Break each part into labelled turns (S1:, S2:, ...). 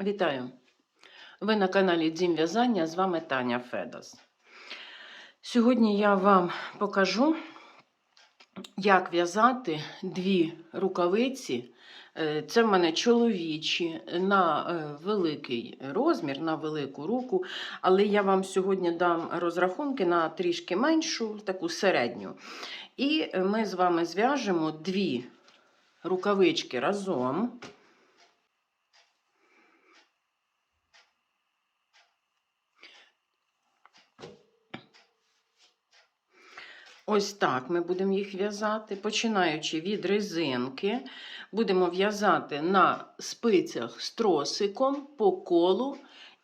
S1: Вітаю! Ви на каналі Дім В'язання, з вами Таня Федос. Сьогодні я вам покажу, як в'язати дві рукавиці. Е, Це в мене чоловічі на е, великий розмір, на велику руку. Але я вам сьогодні дам розрахунки на трішки меншу, таку середню. І ми з вами зв'яжемо дві рукавички разом. Ось так ми будемо їх в'язати, починаючи від резинки, будемо в'язати на спицях з тросиком по колу.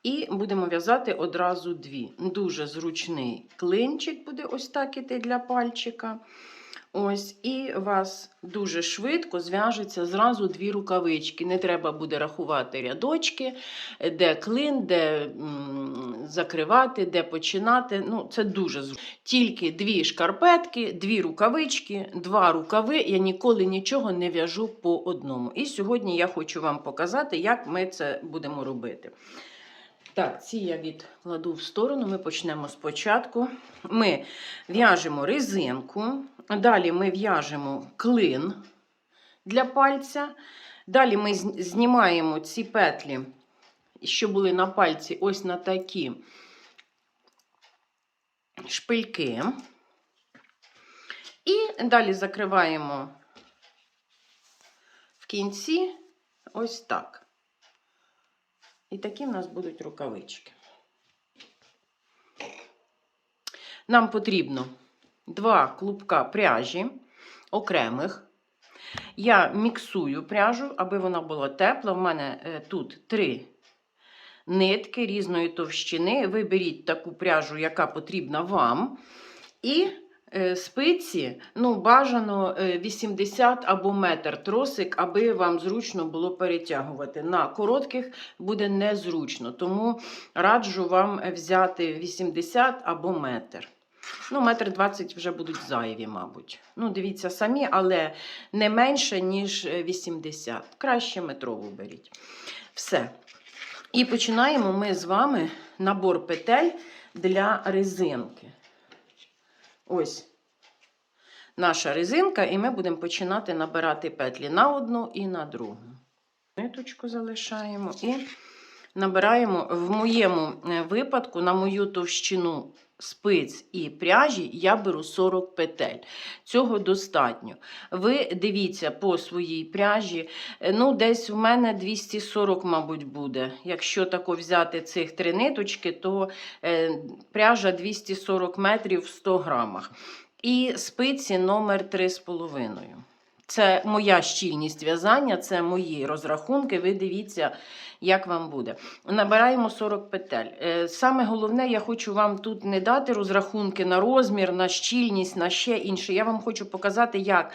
S1: І будемо в'язати одразу дві. Дуже зручний клинчик буде ось так іти для пальчика. Ось, І вас дуже швидко зв'яжеться зразу дві рукавички. Не треба буде рахувати рядочки, де клин, де закривати, де починати. Ну, Це дуже зручно. Тільки дві шкарпетки, дві рукавички, два рукави. Я ніколи нічого не в'яжу по одному. І сьогодні я хочу вам показати, як ми це будемо робити. Так, ці я відкладу в сторону. Ми почнемо спочатку. Ми в'яжемо резинку, далі ми в'яжемо клин для пальця. Далі ми знімаємо ці петлі, що були на пальці, ось на такі шпильки. І далі закриваємо в кінці ось так. І такі в нас будуть рукавички. Нам потрібно два клубка пряжі окремих. Я міксую пряжу, аби вона була тепла. У мене е, тут три нитки різної товщини. Виберіть таку пряжу, яка потрібна вам. І е, спиці, ну, бажано е, 80 або метр тросик, аби вам зручно було перетягувати. На коротких буде незручно, тому раджу вам взяти 80 або метр. Ну, метр 20 вже будуть зайві, мабуть. Ну, дивіться самі, але не менше, ніж 80. Краще метрову беріть. Все. І починаємо ми з вами набор петель для резинки. Ось наша резинка, і ми будемо починати набирати петлі на одну і на другу. Ниточку залишаємо і набираємо в моєму е, випадку, на мою товщину спиць і пряжі, я беру 40 петель. Цього достатньо. Ви дивіться по своїй пряжі. е, Ну, десь в мене 240, мабуть, буде. Якщо тако взяти цих три ниточки, то е, пряжа 240 метрів в 100 грамах. І спиці номер 3,5. Це моя щільність в'язання, це мої розрахунки. Ви дивіться, як вам буде. Набираємо 40 петель. Е, Саме головне, я хочу вам тут не дати розрахунки на розмір, на щільність, на ще інше. Я вам хочу показати, як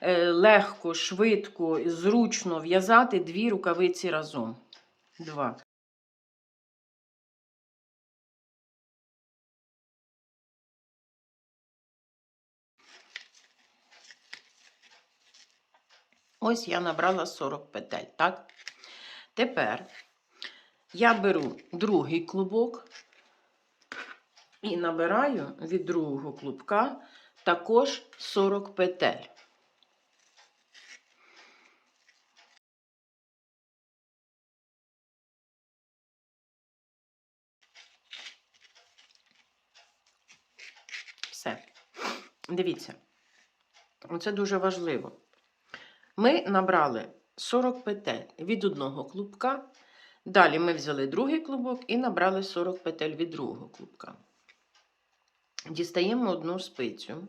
S1: е, легко, швидко, зручно в'язати дві рукавиці разом. Два. Ось я набрала 40 петель, так? Тепер я беру другий клубок і набираю від другого клубка також 40 петель. Все. Дивіться, це дуже важливо. Ми набрали 40 петель від одного клубка. Далі ми взяли другий клубок і набрали 40 петель від другого клубка. Дістаємо одну спицю.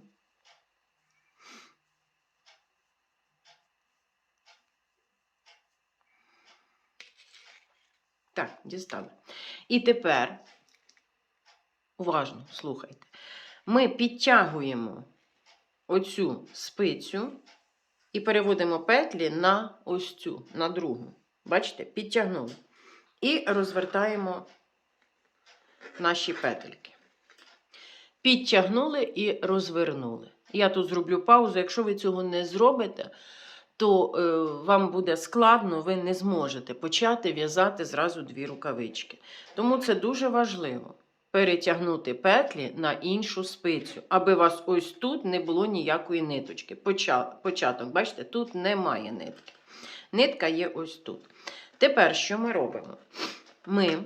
S1: Так, дістали. І тепер, уважно слухайте, ми підтягуємо оцю спицю і переводимо петлі на ось цю, на другу. Бачите, підтягнули. І розвертаємо наші петельки. Підтягнули і розвернули. Я тут зроблю паузу. Якщо ви цього не зробите, то е, вам буде складно, ви не зможете почати в'язати зразу дві рукавички. Тому це дуже важливо перетягнути петлі на іншу спицю, аби у вас ось тут не було ніякої ниточки. Початок, бачите, тут немає нитки. Нитка є ось тут. Тепер що ми робимо? Ми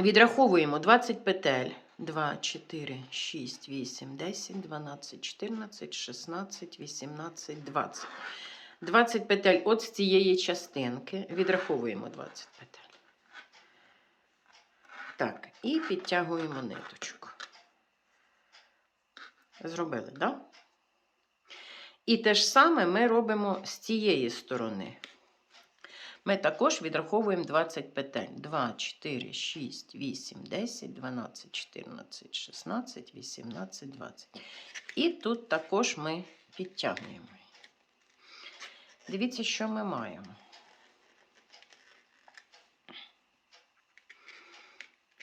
S1: відраховуємо 20 петель. 2, 4, 6, 8, 10, 12, 14, 16, 18, 20. 20 петель от з цієї частинки. Відраховуємо 20 петель. Так, і підтягуємо ниточку. Зробили, так? Да? І те ж саме ми робимо з цієї сторони. Ми також відраховуємо 20 петель. 2, 4, 6, 8, 10, 12, 14, 16, 18, 20. І тут також ми підтягуємо. Дивіться, що ми маємо.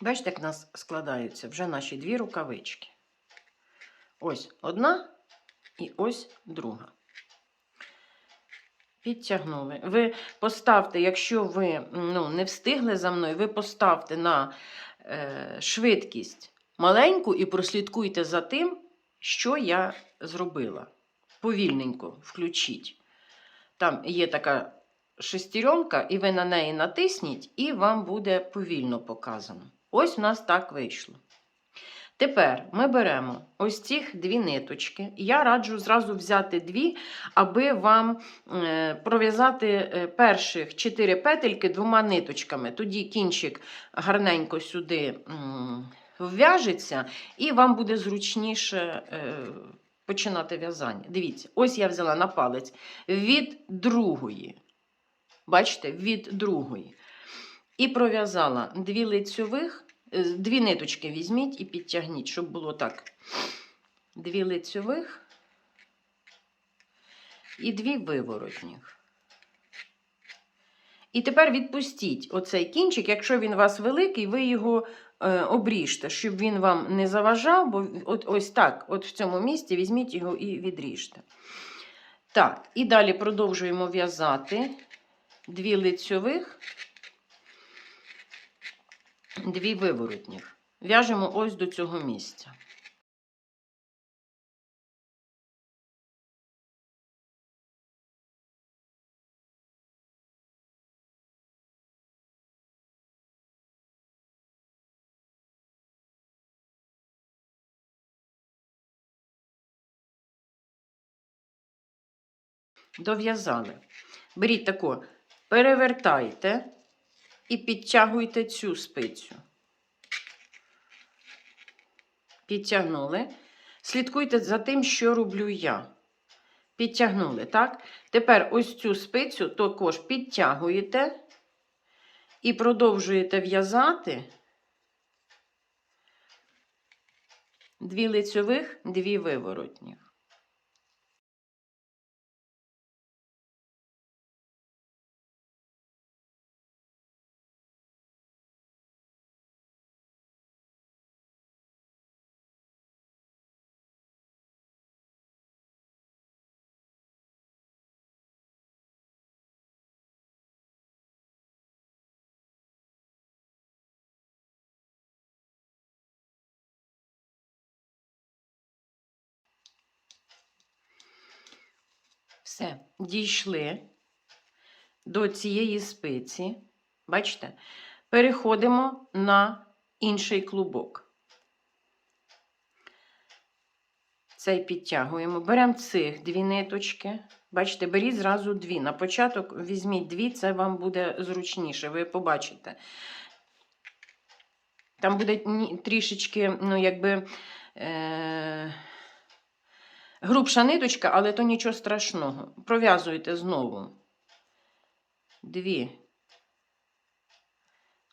S1: Бачите, як в нас складаються вже наші дві рукавички. Ось одна і ось друга. Підтягнули. Ви поставте, якщо ви ну, не встигли за мною, ви поставте на е, швидкість маленьку і прослідкуйте за тим, що я зробила. Повільненько включіть. Там є така шестеренка, і ви на неї натисніть, і вам буде повільно показано. Ось у нас так вийшло. Тепер ми беремо ось цих дві ниточки. Я раджу зразу взяти дві, аби вам е, пров'язати е, перших чотири петельки двома ниточками. Тоді кінчик гарненько сюди вв'яжеться, і вам буде зручніше е, починати в'язання. Дивіться, ось я взяла на палець від другої. Бачите, від другої. І пров'язала дві лицьових. Е, Дві ниточки візьміть і підтягніть, щоб було так. Дві лицьових і дві виворотніх. І тепер відпустіть оцей кінчик, якщо він у вас великий, ви його е, обріжте, щоб він вам не заважав, бо от, ось так, от в цьому місці візьміть його і відріжте. Так, і далі продовжуємо в'язати дві лицьових дві виворотніх. В'яжемо ось до цього місця. Дов'язали. Беріть тако, перевертайте і підтягуйте цю спицю. Підтягнули. Слідкуйте за тим, що роблю я. Підтягнули, так? Тепер ось цю спицю також підтягуєте і продовжуєте в'язати дві лицьових, дві виворотніх. Все, дійшли до цієї спиці. Бачите? Переходимо на інший клубок. Цей підтягуємо. Беремо цих дві ниточки. Бачите, беріть зразу дві. На початок візьміть дві, це вам буде зручніше, ви побачите. Там буде трішечки, ну, якби. Е- Грубша ниточка, але то нічого страшного. Пров'язуйте знову дві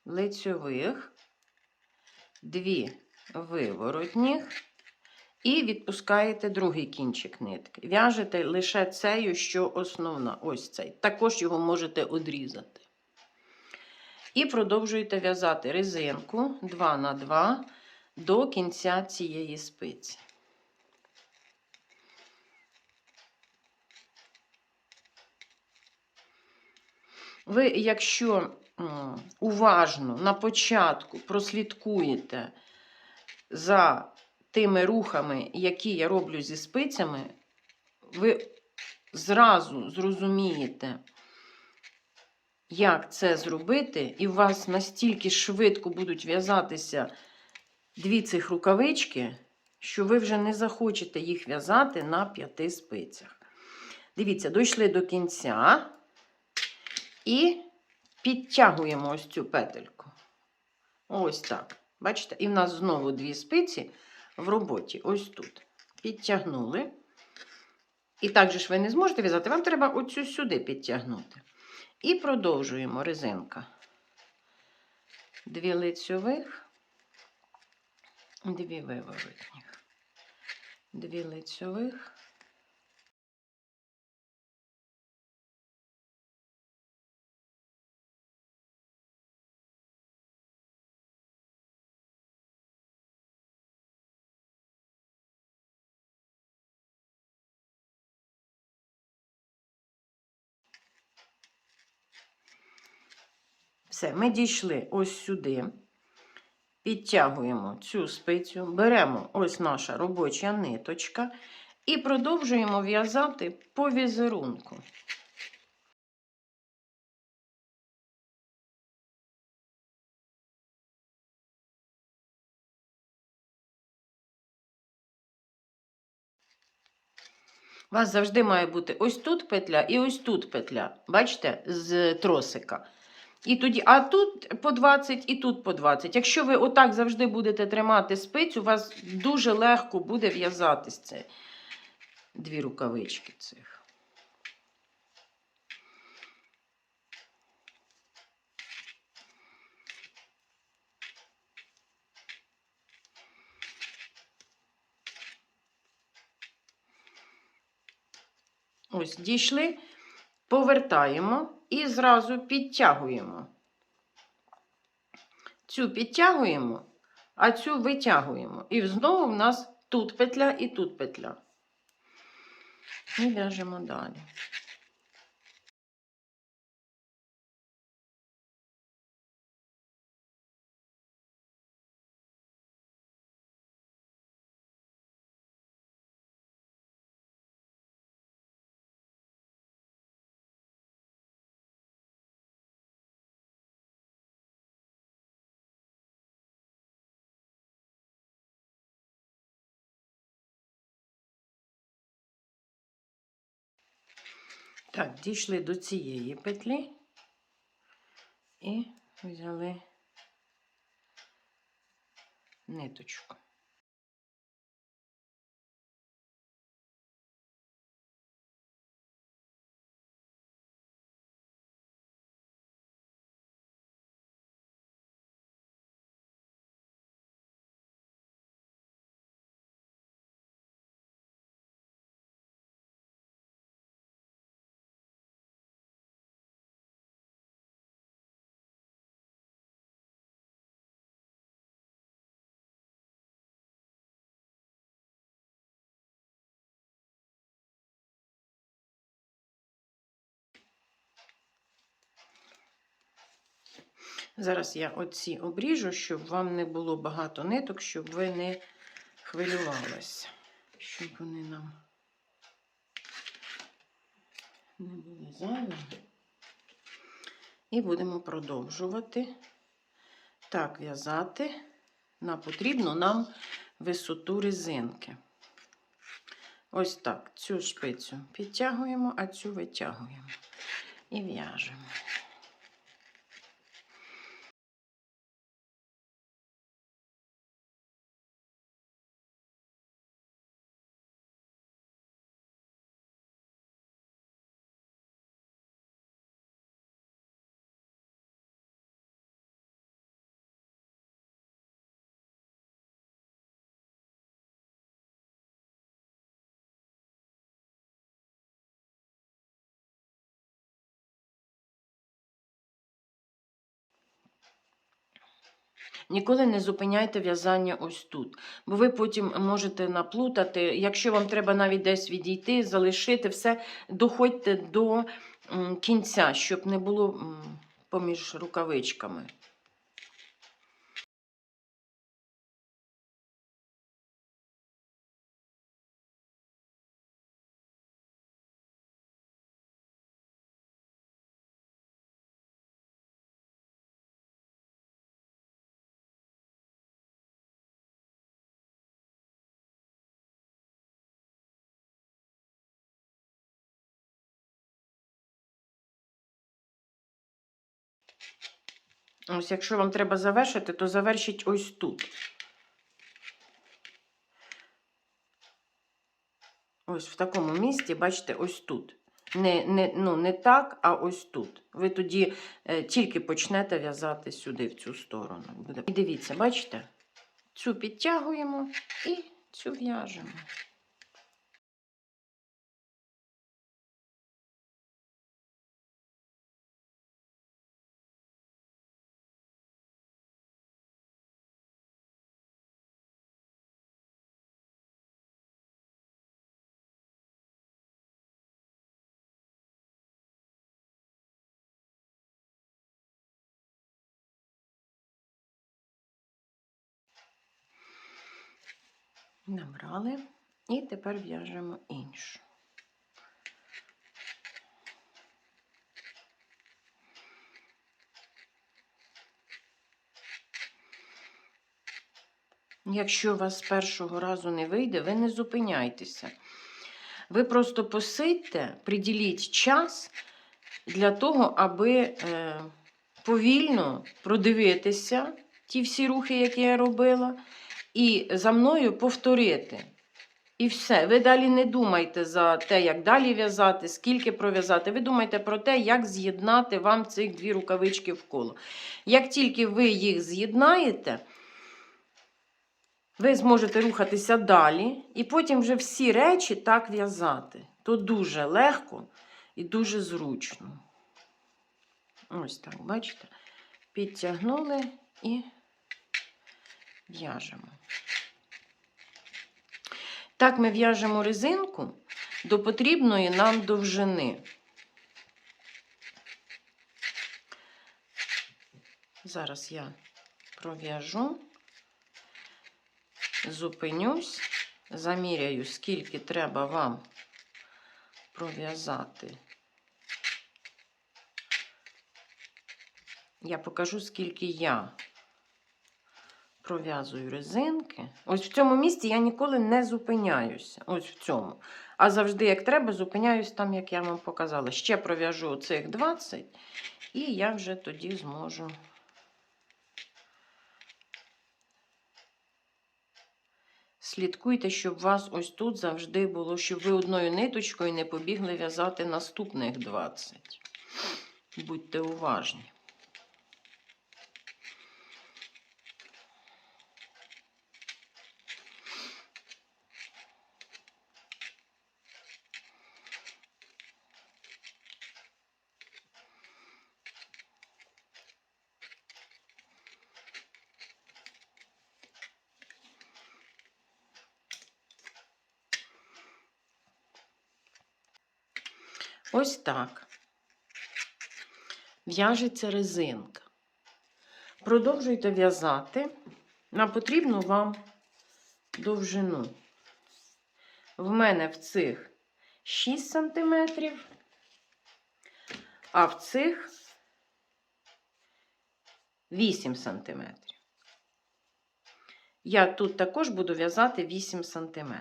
S1: лицьових, дві виворотніх і відпускаєте другий кінчик нитки. В'яжете лише цею, що основна. Ось цей. Також його можете одрізати. І продовжуєте в'язати резинку 2 на 2 до кінця цієї спиці. Ви, якщо уважно на початку прослідкуєте за тими рухами, які я роблю зі спицями, ви зразу зрозумієте, як це зробити, і у вас настільки швидко будуть в'язатися дві цих рукавички, що ви вже не захочете їх в'язати на п'яти спицях. Дивіться, дійшли до кінця і підтягуємо ось цю петельку. Ось так. Бачите? І в нас знову дві спиці в роботі. Ось тут. Підтягнули. І так же ж ви не зможете в'язати, вам треба оцю сюди підтягнути. І продовжуємо резинка. Дві лицьових, дві виворотніх, дві лицьових. Все, ми дійшли ось сюди. Підтягуємо цю спицю, беремо ось наша робоча ниточка і продовжуємо в'язати по візерунку. У вас завжди має бути ось тут петля і ось тут петля. Бачите, з тросика. І тоді, а тут по 20, і тут по 20. Якщо ви отак завжди будете тримати спицю, у вас дуже легко буде в'язатись це. Дві рукавички цих. Ось, дійшли, повертаємо і зразу підтягуємо. Цю підтягуємо, а цю витягуємо. І знову в нас тут петля і тут петля. І в'яжемо далі. Так, дійшли до цієї петлі і взяли ниточку. Зараз я оці обріжу, щоб вам не було багато ниток, щоб ви не хвилювалися, щоб вони нам не були зайві. І будемо продовжувати так в'язати на потрібну нам висоту резинки. Ось так. Цю шпицю підтягуємо, а цю витягуємо і в'яжемо. Ніколи не зупиняйте в'язання ось тут, бо ви потім можете наплутати. Якщо вам треба навіть десь відійти, залишити все, доходьте до кінця, щоб не було поміж рукавичками. Ось, якщо вам треба завершити, то завершіть ось тут. Ось в такому місці, бачите, ось тут. Не, не, ну, не так, а ось тут. Ви тоді е, тільки почнете в'язати сюди, в цю сторону. І дивіться, бачите? Цю підтягуємо і цю в'яжемо. Набрали. І тепер в'яжемо іншу. Якщо у вас першого разу не вийде, ви не зупиняйтеся. Ви просто посидьте, приділіть час для того, аби е, повільно продивитися ті всі рухи, які я робила, і за мною повторити. І все. Ви далі не думайте за те, як далі в'язати, скільки пров'язати. Ви думайте про те, як з'єднати вам цих дві рукавички в коло. Як тільки ви їх з'єднаєте, ви зможете рухатися далі, і потім вже всі речі так в'язати. То дуже легко і дуже зручно. Ось так, бачите? Підтягнули і в'яжемо. Так ми в'яжемо резинку до потрібної нам довжини. Зараз я пров'яжу, зупинюсь, заміряю, скільки треба вам пров'язати. Я покажу, скільки я пров'язую резинки. Ось в цьому місці я ніколи не зупиняюся. Ось в цьому. А завжди, як треба, зупиняюсь там, як я вам показала. Ще пров'яжу цих 20, і я вже тоді зможу. Слідкуйте, щоб вас ось тут завжди було, щоб ви одною ниточкою не побігли в'язати наступних 20. Будьте уважні. Ось так. В'яжеться резинка. Продовжуйте в'язати на потрібну вам довжину. В мене в цих 6 см, а в цих 8 см. Я тут також буду в'язати 8 см.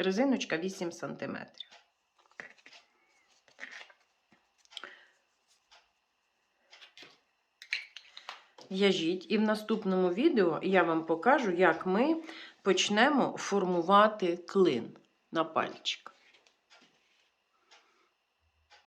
S1: Резиночка 8 см. В'яжіть, і в наступному відео я вам покажу, як ми почнемо формувати клин на пальчик.